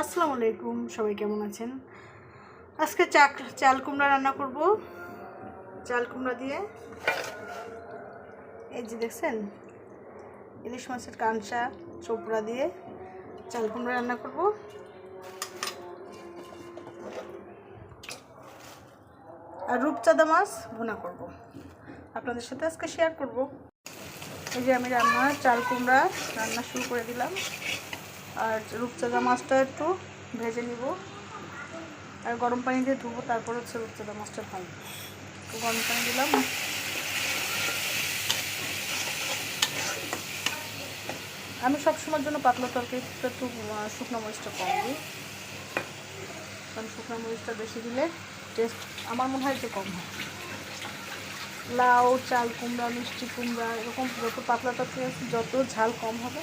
আসসালামু আলাইকুম, সবাই কেমন আছেন? আজকে চাক, চাল কুমড়া রান্না করব। চাল কুমড়া দিয়ে, এই যে দেখছেন, ইলিশ মাছের কাঁচা চোপড়া দিয়ে চাল কুমড়া রান্না করব। আর রূপচাঁদা মাছ ভুনা করব। আপনাদের সাথে আজকে শেয়ার করব। এই যে আমি রান্না, চাল কুমড়া রান্না শুরু করে দিলাম। আর রূপচাঁদা মাছটা একটু ভেজে নিব। আর গরম পানি দিয়ে ধুবো, তারপর হচ্ছে রূপচাঁদা মাছটা ভাজবো। একটু গরম পানি দিলাম। আমি সবসময়ের জন্য পাতলা তরকারিটা একটু শুকনো মরিচটা কম দিই। কারণ শুকনো মরিচটা বেশি দিলে টেস্ট আমার মনে হয় যে কম হয়। লাউ, চাল কুমড়া, মিষ্টি কুমড়া, এরকম যত পাতলা তরকারি যত ঝাল কম হবে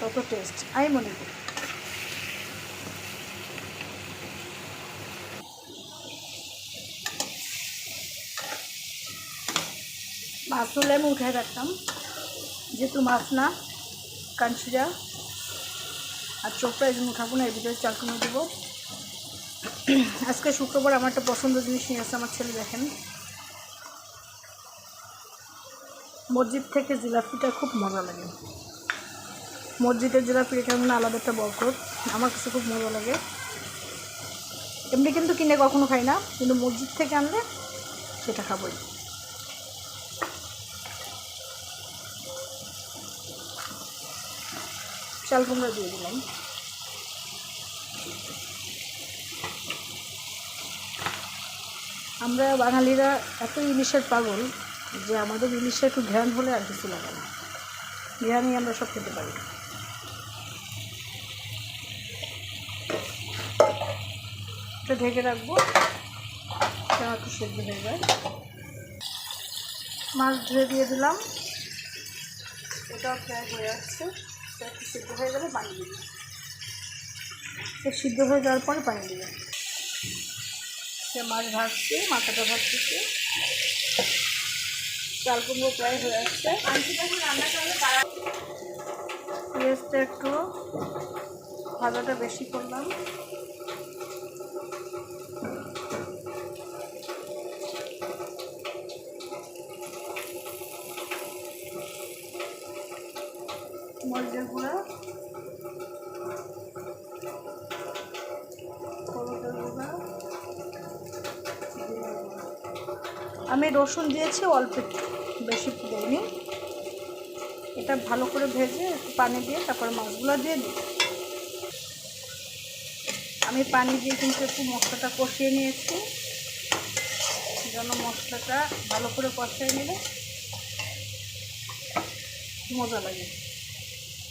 তত টেস্ট আমি মনে করি। মাছ হলে আমি উঠে রাখতাম, যেহেতু মাছ না কাঞ্চিরা আর চোখটা এই জন্য না, এর ভিতরে চালকুনো দেবো। আজকে শুক্রবার আমার একটা পছন্দ জিনিস নিয়ে আসছে আমার ছেলে দেখেন। মসজিদ থেকে জিলাপিটা খুব মজা লাগে। মসজিদের জিলাপি এটা মানে আলাদা একটা বরকত। আমার কাছে খুব মজা লাগে। এমনি কিন্তু কিনে কখনো খাই না, কিন্তু মসজিদ থেকে আনলে সেটা খাবোই। চাল কুমড়া দিয়ে দিলাম। আমরা বাঙালিরা এত ইলিশের পাগল যে আমাদের ইলিশে একটু ধ্যান হলে আর কিছু লাগে না। ধ্যানই আমরা সব খেতে পারি। এটা ঢেকে রাখব। একটু সেদ্ধ হয়ে যায় মাছ ধুয়ে দিয়ে দিলাম। এটাও প্রায় হয়ে আসছে। একটু সিদ্ধ হয়ে গেলে পানি দিবি সিদ্ধ হয়ে যাওয়ার পরে পানি দিবে সে মাছ ভাজছে, মাথাটা ভাজতেছে। চাল কুমড়ো প্রায় হয়ে আসছে। পেঁয়াজটা একটু ভাজাটা বেশি করলাম। মরিচের গুঁড়া গুঁড়া, আমি রসুন দিয়েছি, অল্প বেশি দিইনি। এটা ভালো করে ভেজে একটু পানি দিয়ে তারপরে মাছগুলো দিয়ে দিই। আমি পানি দিয়ে কিন্তু একটু মশলাটা কষিয়ে নিয়েছি। যেন মশলাটা ভালো করে কষিয়ে নিলে মজা লাগে।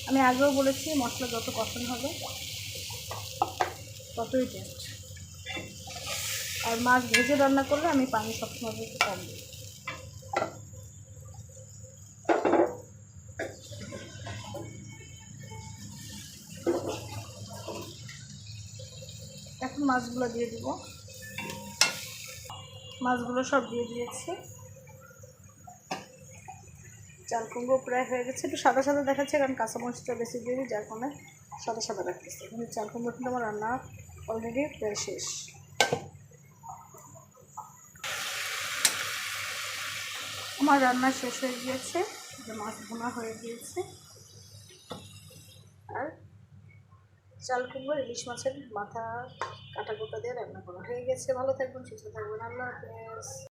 আমি আগেও বলেছি, মশলা যত কষানো হবে, ততই টেস্ট আর মাছ ভেজে রান্না করলে আমি পানি সবসময় একটু কম দিই। এখন মাছগুলো দিয়ে দিব। মাছগুলো সব দিয়ে দিয়েছি। চাল কুমড়ো প্রায় হয়ে গেছে। একটু সাদা সাদা দেখাচ্ছে, কারণ কাঁচামরিচটা বেশি দিয়ে যার কারণে সাদা সাদা রাখতেছে কিন্তু চাল কুমড়ো কিন্তু আমার রান্না অলরেডি প্রায় শেষ। আমার রান্না শেষ হয়ে গিয়েছে, যে মাছ ভুনা হয়ে গিয়েছে। আর চাল কুমড়ো ইলিশ মাছের মাথা, কাটা গোটা দিয়ে রান্না করা হয়ে গেছে। ভালো থাকবেন, সুস্থ থাকবেন। আল্লাহ হাফেজ।